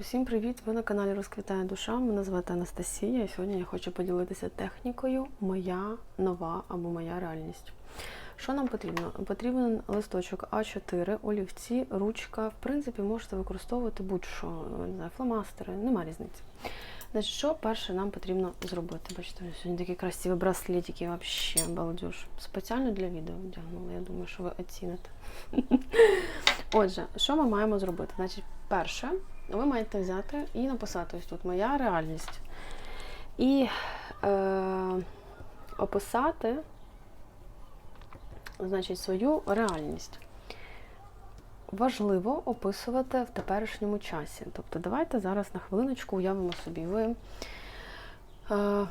Усім привіт! Ви на каналі Розквітає душа. Мене звати Анастасія, і сьогодні я хочу поділитися технікою Моя нова або моя реальність. Що нам потрібно? Потрібен листочок А4, олівці, ручка. В принципі, можете використовувати будь-що, не знаю, фломастери, нема різниці. Значить, що перше нам потрібно зробити? Бачите, сьогодні такі красиві браслетики, взагалі балдеж. Спеціально для відео вдягнула. Я думаю, що ви оціните. Отже, що ми маємо зробити? Значить, перше, ви маєте взяти і написати ось тут моя реальність. І е, описати, значить, свою реальність. Важливо описувати в теперішньому часі. Тобто, давайте зараз на хвилиночку уявимо собі. Ви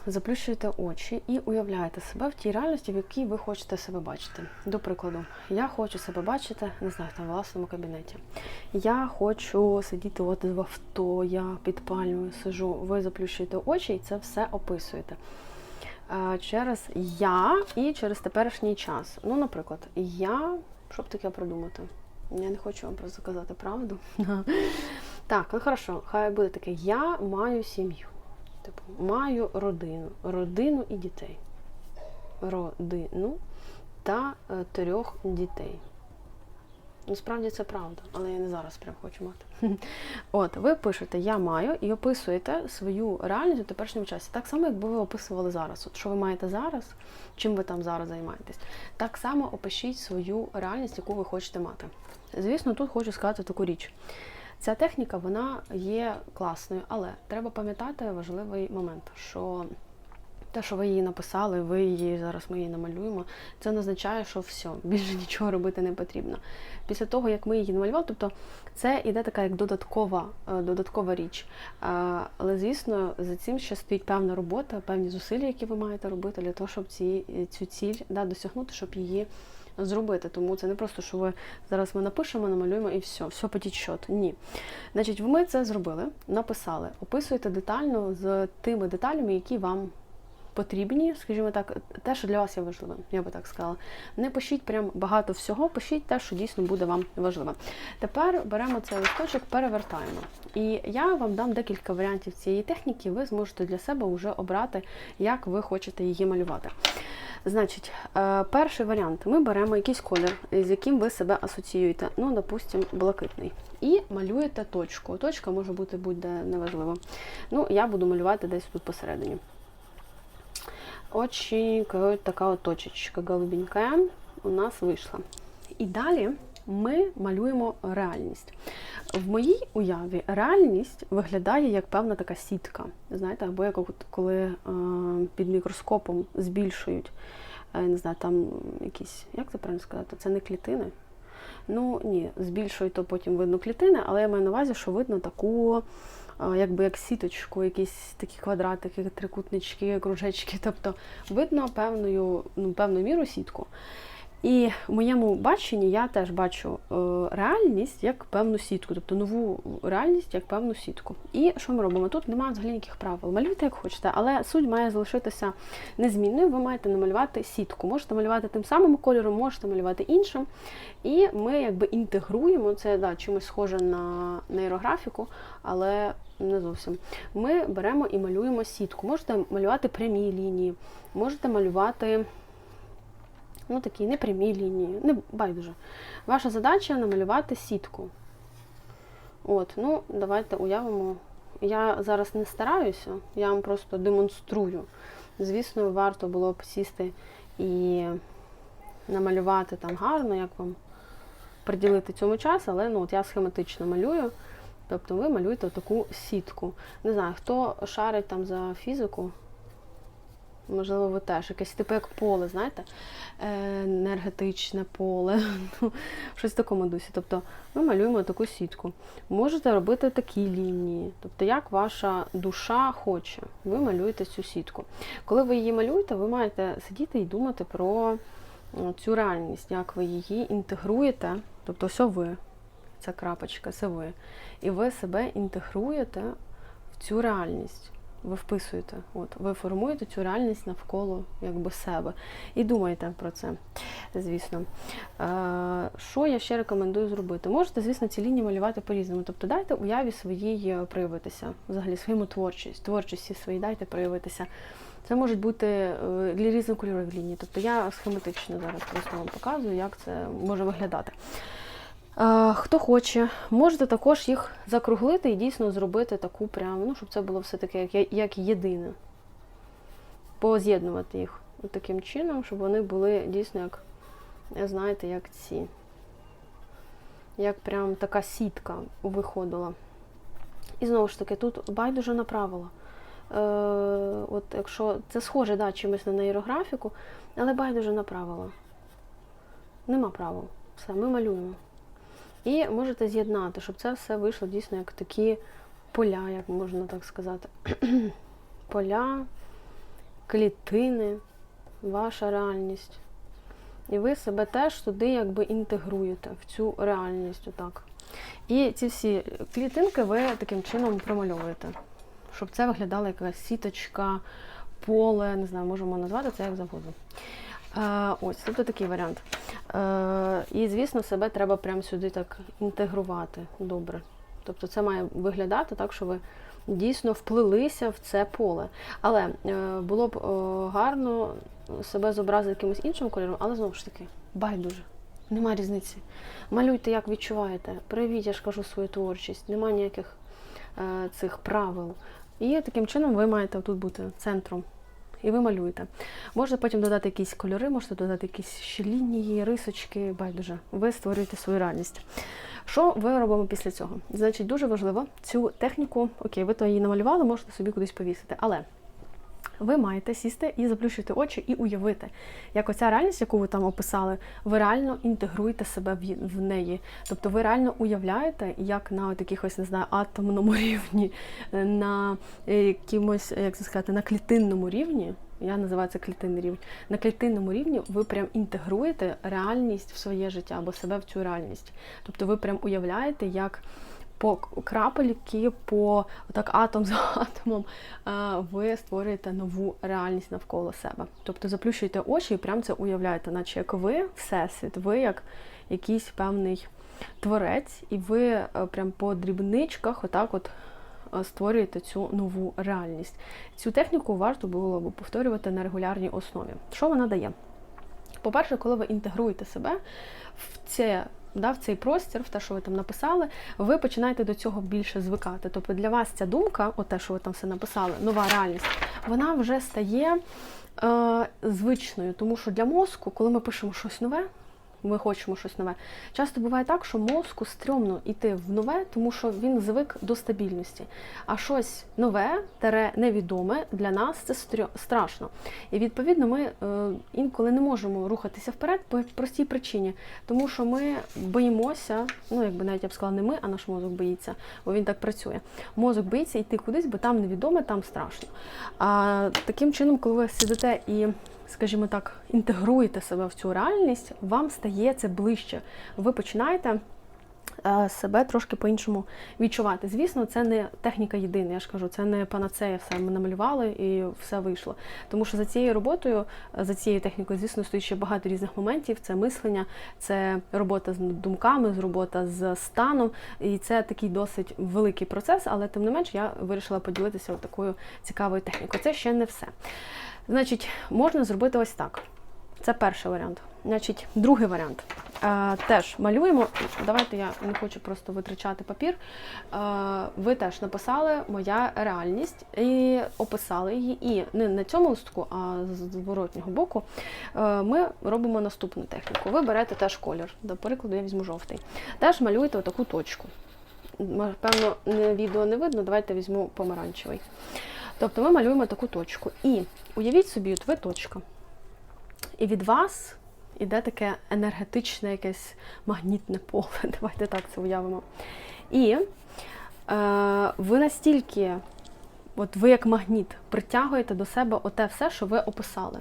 заплющуєте очі і уявляєте себе в тій реальності, в якій ви хочете себе бачити. До прикладу, я хочу себе бачити, не знаю, там в власному кабінеті. Я хочу сидіти от в авто, я під пальмою сижу. Ви заплющуєте очі і це все описуєте. Через я і через теперішній час. Ну, наприклад, я. Що б таке придумати? Я не хочу вам просто казати правду. Так, ну хорошо, хай буде таке. Я маю сім'ю. Типу, маю родину, родину і дітей. Родину та е, трьох дітей. Насправді це правда, але я не зараз прям хочу мати. От, ви пишете Я маю і описуєте свою реальність у теперішньому часі. Так само, якби ви описували зараз. От що ви маєте зараз, чим ви там зараз займаєтесь. Так само опишіть свою реальність, яку ви хочете мати. Звісно, тут хочу сказати таку річ. Ця техніка вона є класною, але треба пам'ятати важливий момент, що те, що ви її написали, ви її зараз ми її намалюємо, це не означає, що все, більше нічого робити не потрібно. Після того, як ми її намалювали, тобто це іде така як додаткова, е, додаткова річ. Е, Але звісно, за цим ще стоїть певна робота, певні зусилля, які ви маєте робити для того, щоб ці, цю ціль да, досягнути, щоб її зробити. Тому це не просто, що ви зараз ми напишемо, намалюємо і все, все потіть щот. Ні. Значить, ми це зробили, написали, описуєте детально з тими деталями, які вам потрібні, скажімо так, те, що для вас є важливим, я би так сказала. Не пишіть прям багато всього, пишіть те, що дійсно буде вам важливо. Тепер беремо цей листочок, перевертаємо. І я вам дам декілька варіантів цієї техніки, ви зможете для себе вже обрати, як ви хочете її малювати. Значить, е, перший варіант: ми беремо якийсь колір, з яким ви себе асоціюєте, ну, допустимо, блакитний. І малюєте точку. Точка може бути будь-де неважливо. Ну, я буду малювати десь тут посередині. Очень така от точечка голубенька у нас вийшла. І далі ми малюємо реальність. В моїй уяві реальність виглядає як певна така сітка. Знаєте, або як коли е, під мікроскопом збільшують, е, не знаю, там якісь, як це правильно сказати, це не клітини. Ну ні, збільшують, то потім видно клітини, але я маю на увазі, що видно таку якби як сіточку, якісь такі квадратики, трикутнички, кружечки. Тобто видно певною, ну, певну міру сітку. І в моєму баченні я теж бачу е, реальність як певну сітку, тобто нову реальність як певну сітку. І що ми робимо? Тут немає взагалі ніяких правил. Малюйте, як хочете, але суть має залишитися незмінною. Ви маєте намалювати сітку. Можете малювати тим самим кольором, можете малювати іншим. І ми якби інтегруємо це да, чимось схоже на нейрографіку, але не зовсім. Ми беремо і малюємо сітку. Можете малювати прямі лінії, можете малювати. Ну, такі непрямі лінії, не байдуже. Ваша задача намалювати сітку. От, ну, давайте уявимо. Я зараз не стараюся, я вам просто демонструю. Звісно, варто було б сісти і намалювати там гарно, як вам приділити цьому час, але ну, от я схематично малюю. Тобто ви малюєте таку сітку. Не знаю, хто шарить там за фізику. Можливо, ви теж якесь типу як поле, знаєте, енергетичне поле, ну, щось в такому дусі. Тобто ми малюємо таку сітку. Можете робити такі лінії. Тобто, як ваша душа хоче, ви малюєте цю сітку. Коли ви її малюєте, ви маєте сидіти і думати про цю реальність, як ви її інтегруєте. Тобто, все ви, ця крапочка, це ви. І ви себе інтегруєте в цю реальність. Ви вписуєте. От, ви формуєте цю реальність навколо якби, себе. І думаєте про це, звісно. Е, що я ще рекомендую зробити? Можете, звісно, ці лінії малювати по-різному. Тобто дайте уяві своїй е, проявитися, взагалі своєму творчість, творчості своїй дайте проявитися. Це можуть бути е, для різнокольорові лінії. Тобто я схематично зараз просто вам показую, як це може виглядати. Хто хоче, можете також їх закруглити і дійсно зробити таку прямо, ну, щоб це було все таке, як, як єдине. Поз'єднувати їх таким чином, щоб вони були дійсно як, знаєте, як ці. Як прям така сітка виходила. І знову ж таки, тут байдуже на правила. Е, от якщо це схоже да, чимось на нейрографіку, але байдуже на правила. Нема правил. Все, ми малюємо. І можете з'єднати, щоб це все вийшло дійсно як такі поля, як можна так сказати. поля, клітини, ваша реальність. І ви себе теж туди якби інтегруєте в цю реальність. Отак. І ці всі клітинки ви таким чином промальовуєте, щоб це виглядала якась сіточка, поле, не знаю, можемо назвати це як завгодно. Ось, тобто такий варіант. Е, і, звісно, себе треба прямо сюди так інтегрувати добре. Тобто це має виглядати так, що ви дійсно вплилися в це поле. Але е, було б гарно себе зобразити якимось іншим кольором, але знову ж таки, байдуже. Нема різниці. Малюйте, як відчуваєте. Проявіть, я ж кажу, свою творчість. Нема ніяких е, цих правил. І таким чином ви маєте тут бути центром. І ви малюєте. Можна потім додати якісь кольори, можете додати якісь ще лінії, рисочки, байдуже. Ви створюєте свою реальність. Що ви робимо після цього? Значить, дуже важливо цю техніку, окей, ви то її намалювали, можете собі кудись повісити. Але ви маєте сісти і заплющити очі і уявити, як оця реальність, яку ви там описали, ви реально інтегруєте себе в, неї. Тобто ви реально уявляєте, як на якихось, не знаю, атомному рівні, на якимось, як це сказати, на клітинному рівні. Я називаю це клітинний рівень. На клітинному рівні ви прям інтегруєте реальність в своє життя або себе в цю реальність. Тобто ви прям уявляєте, як по крапельки, по так атом за атомом ви створюєте нову реальність навколо себе. Тобто заплющуєте очі і прям це уявляєте, наче як ви, всесвіт, ви як якийсь певний творець, і ви е, прям по дрібничках, отак от. е, Створюєте цю нову реальність. Цю техніку варто було б повторювати на регулярній основі. Що вона дає? По-перше, коли ви інтегруєте себе в це да, в цей простір, в те, що ви там написали, ви починаєте до цього більше звикати. Тобто для вас ця думка, от те, що ви там все написали, нова реальність, вона вже стає е, звичною. Тому що для мозку, коли ми пишемо щось нове, ми хочемо щось нове. Часто буває так, що мозку стрьомно йти в нове, тому що він звик до стабільності. А щось нове, тере невідоме для нас це страшно. І відповідно ми е, інколи не можемо рухатися вперед по простій причині, тому що ми боїмося, ну якби навіть я б сказала, не ми, а наш мозок боїться, бо він так працює. Мозок боїться йти кудись, бо там невідоме, там страшно. А таким чином, коли ви сидите і скажімо так, інтегруєте себе в цю реальність, вам стає це ближче. Ви починаєте е, себе трошки по-іншому відчувати. Звісно, це не техніка єдина, я ж кажу, це не панацея, все ми намалювали і все вийшло. Тому що за цією роботою, за цією технікою, звісно, стоїть ще багато різних моментів. Це мислення, це робота з думками, з робота з станом. І це такий досить великий процес, але тим не менш я вирішила поділитися такою цікавою технікою. Це ще не все. Значить, можна зробити ось так. Це перший варіант. Значить, другий варіант. Е, теж малюємо. Давайте я не хочу просто витрачати папір. Е, ви теж написали моя реальність і описали її. І не на цьому листку, а з зворотнього боку. Е, ми робимо наступну техніку. Ви берете теж колір. До прикладу, я візьму жовтий. Теж малюєте отаку точку. Певно, відео не видно, давайте візьму помаранчевий. Тобто ми малюємо таку точку. І уявіть собі, от ви точка. І від вас іде таке енергетичне, якесь магнітне поле. Давайте так це уявимо. І е, ви настільки, от ви як магніт, притягуєте до себе оте все, що ви описали.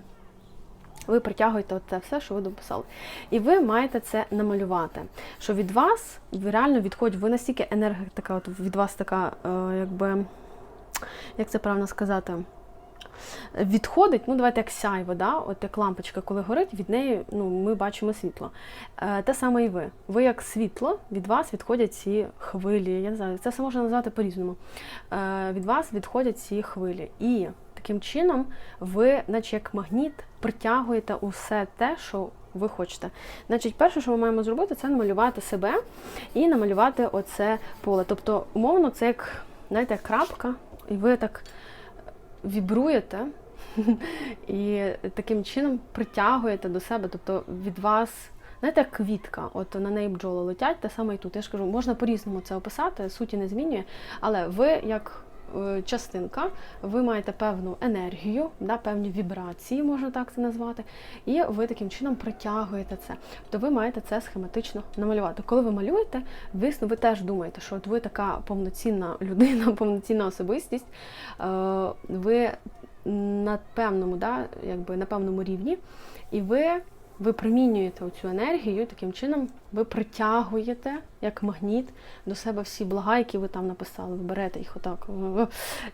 Ви притягуєте те все, що ви дописали. І ви маєте це намалювати. Що від вас реально відходить, ви настільки енергія така, от від вас така, е, якби як це правильно сказати, відходить, ну давайте як сяйво, да? от як лампочка, коли горить, від неї ну, ми бачимо світло. Е, те саме і ви. Ви як світло, від вас відходять ці хвилі. Я не знаю, це все можна назвати по-різному. Е, від вас відходять ці хвилі. І таким чином ви, наче як магніт, притягуєте усе те, що ви хочете. Значить, перше, що ми маємо зробити, це намалювати себе і намалювати оце поле. Тобто, умовно, це як, знаєте, крапка, і ви так вібруєте і таким чином притягуєте до себе, тобто від вас. Знаєте, як квітка, от на неї бджоли летять, те саме і тут. Я ж кажу, можна по-різному це описати, суті не змінює, але ви як частинка, ви маєте певну енергію, да, певні вібрації, можна так це назвати, і ви таким чином притягуєте це. Тобто ви маєте це схематично намалювати. Коли ви малюєте, звісно, ви теж думаєте, що от ви така повноцінна людина, повноцінна особистість, е, ви на певному, да, якби на певному рівні, і ви випромінюєте цю енергію, таким чином ви притягуєте як магніт до себе всі блага, які ви там написали. Ви берете їх отак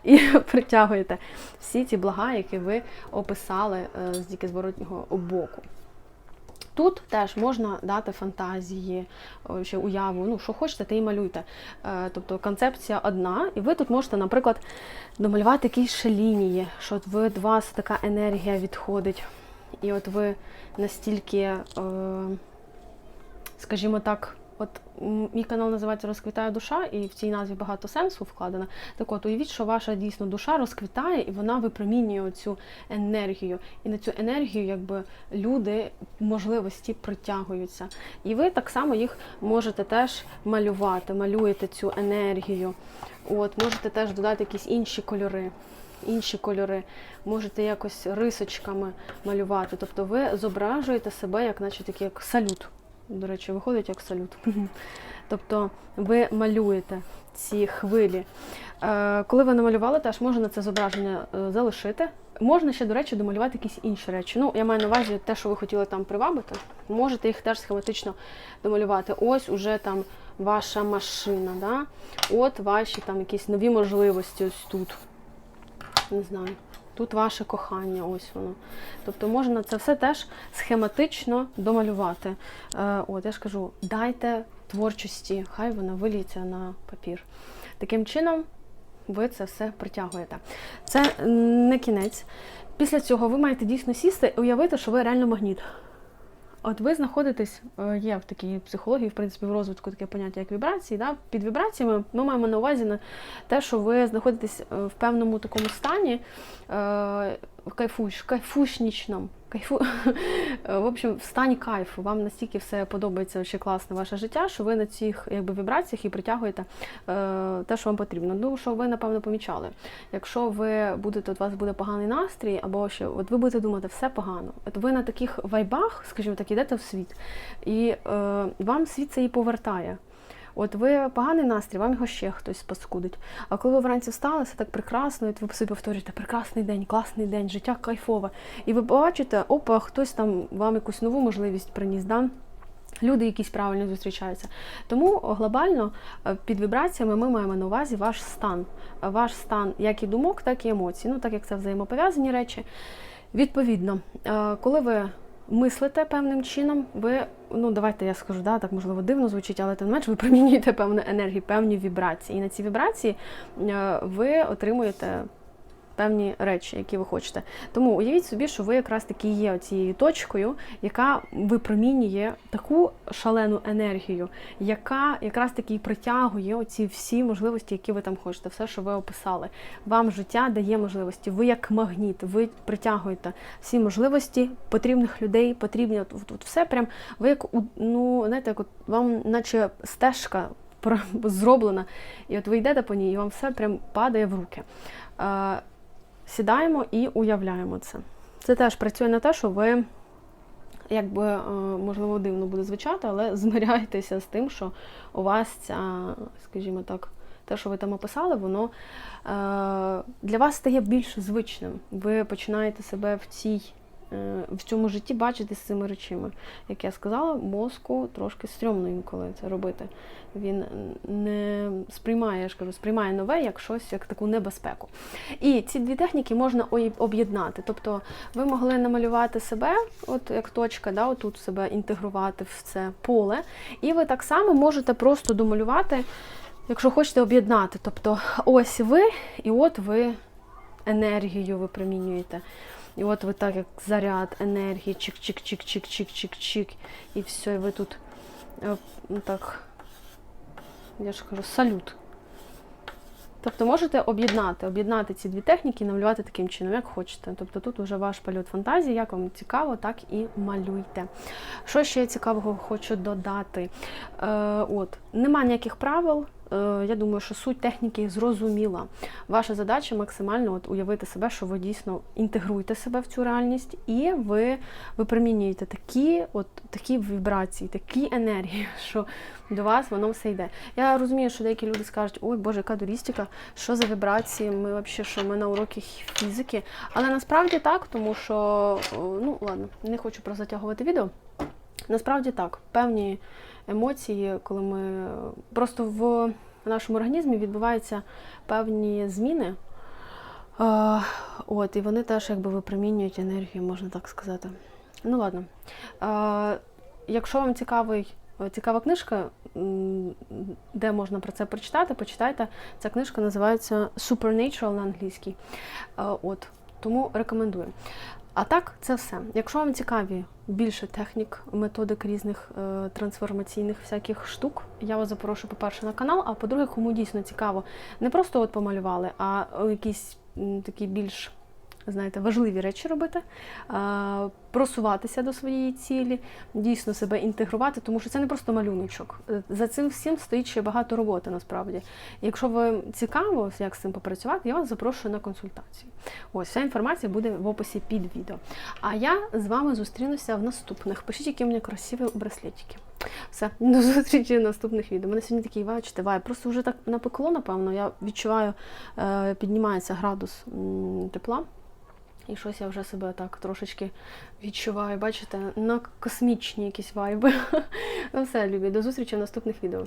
і притягуєте всі ці блага, які ви описали е, з тільки зворотнього боку. Тут теж можна дати фантазії, ще уяву, ну що хочете, те і малюйте. Е, Тобто концепція одна, і ви тут можете, наприклад, домалювати якісь ще лінії, що від вас така енергія відходить. І от ви настільки, е, скажімо так, от мій канал називається Розквітає душа, і в цій назві багато сенсу вкладено. Так от, уявіть, що ваша дійсно душа розквітає і вона випромінює цю енергію. І на цю енергію, якби люди можливості притягуються. І ви так само їх можете теж малювати, малюєте цю енергію. От, можете теж додати якісь інші кольори. Інші кольори, можете якось рисочками малювати. Тобто ви зображуєте себе, як наче такий як салют. До речі, виходить як салют. Тобто ви малюєте ці хвилі. Е, Коли ви намалювали, теж можна це зображення е, залишити. Можна ще, до речі, домалювати якісь інші речі. Ну, я маю на увазі те, що ви хотіли там привабити. Можете їх теж схематично домалювати. Ось уже там ваша машина. Да? От ваші там якісь нові можливості ось тут. Не знаю. Тут ваше кохання, ось воно. Тобто можна це все теж схематично домалювати. Е, от, я ж кажу, дайте творчості, хай вона виліться на папір. Таким чином, ви це все притягуєте. Це не кінець. Після цього ви маєте дійсно сісти і уявити, що ви реально магніт. От ви знаходитесь, е, є в такій психології, в принципі, в розвитку таке поняття, як вібрації. Да? Під вібраціями ми маємо на увазі на те, що ви знаходитесь е, в певному такому стані, е, кайфуш, кайфушнічному. Кайфу, в общем, в стані кайфу. Вам настільки все подобається ще класне ваше життя, що ви на цих якби, вібраціях і притягуєте е, те, що вам потрібно. Ну, що ви, напевно, помічали. Якщо ви будете, от у вас буде поганий настрій, або ще от ви будете думати, все погано. От ви на таких вайбах, скажімо так, йдете в світ, і е, вам світ це і повертає. От ви поганий настрій, вам його ще хтось спаскудить. А коли ви вранці встали, все так прекрасно, і ви собі повторюєте, прекрасний день, класний день, життя кайфове. І ви бачите, опа, хтось там вам якусь нову можливість приніс. Да? Люди якісь правильно зустрічаються. Тому глобально е, під вібраціями ми маємо на увазі ваш стан. Ваш стан як і думок, так і емоцій. Ну, так як це взаємопов'язані речі. Відповідно, е, коли ви мислите певним чином, ви, ну давайте я скажу, да, так можливо дивно звучить, але тим не менш ви примінюєте певну енергію, певні вібрації. І на ці вібрації е, ви отримуєте певні речі, які ви хочете. Тому уявіть собі, що ви якраз таки є цією точкою, яка випромінює таку шалену енергію, яка якраз таки притягує оці всі можливості, які ви там хочете, все, що ви описали. Вам життя дає можливості. Ви як магніт, ви притягуєте всі можливості потрібних людей, потрібні от, от, все прям ви як ну знаєте, як от вам, наче стежка. Зроблена, і от ви йдете по ній, і вам все прям падає в руки. Сідаємо і уявляємо це. Це теж працює на те, що ви, якби, е, можливо, дивно буде звучати, але змиряєтеся з тим, що у вас ця, скажімо так, те, що ви там описали, воно е, для вас стає більш звичним. Ви починаєте себе в цій в цьому житті бачитись з цими речами. Як я сказала, мозку трошки стрьомно інколи це робити. Він не сприймає, я ж кажу, сприймає нове як щось, як таку небезпеку. І ці дві техніки можна об'єднати. Тобто ви могли намалювати себе, от як точка, да, отут себе інтегрувати в це поле. І ви так само можете просто домалювати, якщо хочете об'єднати. Тобто ось ви, і от ви енергію випромінюєте. І от ви так, як заряд енергії, чик-чик-чик-чик-чик-чик-чик. І все, і ви тут е, ну, так, я ж кажу, салют. Тобто можете об'єднати, об'єднати ці дві техніки і намалювати таким чином, як хочете. Тобто тут вже ваш польот фантазії, як вам цікаво, так і малюйте. Що ще цікавого хочу додати? Е, от, нема ніяких правил. Е, я думаю, що суть техніки зрозуміла. Ваша задача максимально от уявити себе, що ви дійсно інтегруєте себе в цю реальність, і ви випромінюєте такі, от, такі вібрації, такі енергії, що до вас воно все йде. Я розумію, що деякі люди скажуть, ой Боже, яка дурістика, що за вібрації, ми взагалі, що ми на уроки фізики. Але насправді так, тому що, ну ладно, не хочу просто затягувати відео. Насправді так, певні емоції, коли ми просто в нашому організмі відбуваються певні зміни. От, і вони теж якби випромінюють енергію, можна так сказати. Ну ладно. Якщо вам цікавий, цікава книжка, де можна про це прочитати, почитайте. Ця книжка називається Supernatural на англійській. От, тому рекомендую. А так, це все. Якщо вам цікаві більше технік, методик різних е, трансформаційних всяких штук, я вас запрошую, по-перше, на канал, а по-друге, кому дійсно цікаво, не просто от помалювали, а е, якісь такі більш знаєте, важливі речі робити, просуватися до своєї цілі, дійсно себе інтегрувати, тому що це не просто малюночок. Е, За цим всім стоїть ще багато роботи насправді. Якщо ви цікаво, як з цим попрацювати, я вас запрошую на консультацію. Ось вся інформація буде в описі під відео. А я з вами зустрінуся в наступних. Пишіть, які у мене красиві браслетики. Все, до зустрічі в наступних відео. У мене сьогодні такий бачите, вай. Просто вже так напекло, напевно. Я відчуваю, е, піднімається градус тепла. І щось я вже себе так трошечки відчуваю, бачите, на космічні якісь вайби. Ну все, любі, до зустрічі в наступних відео.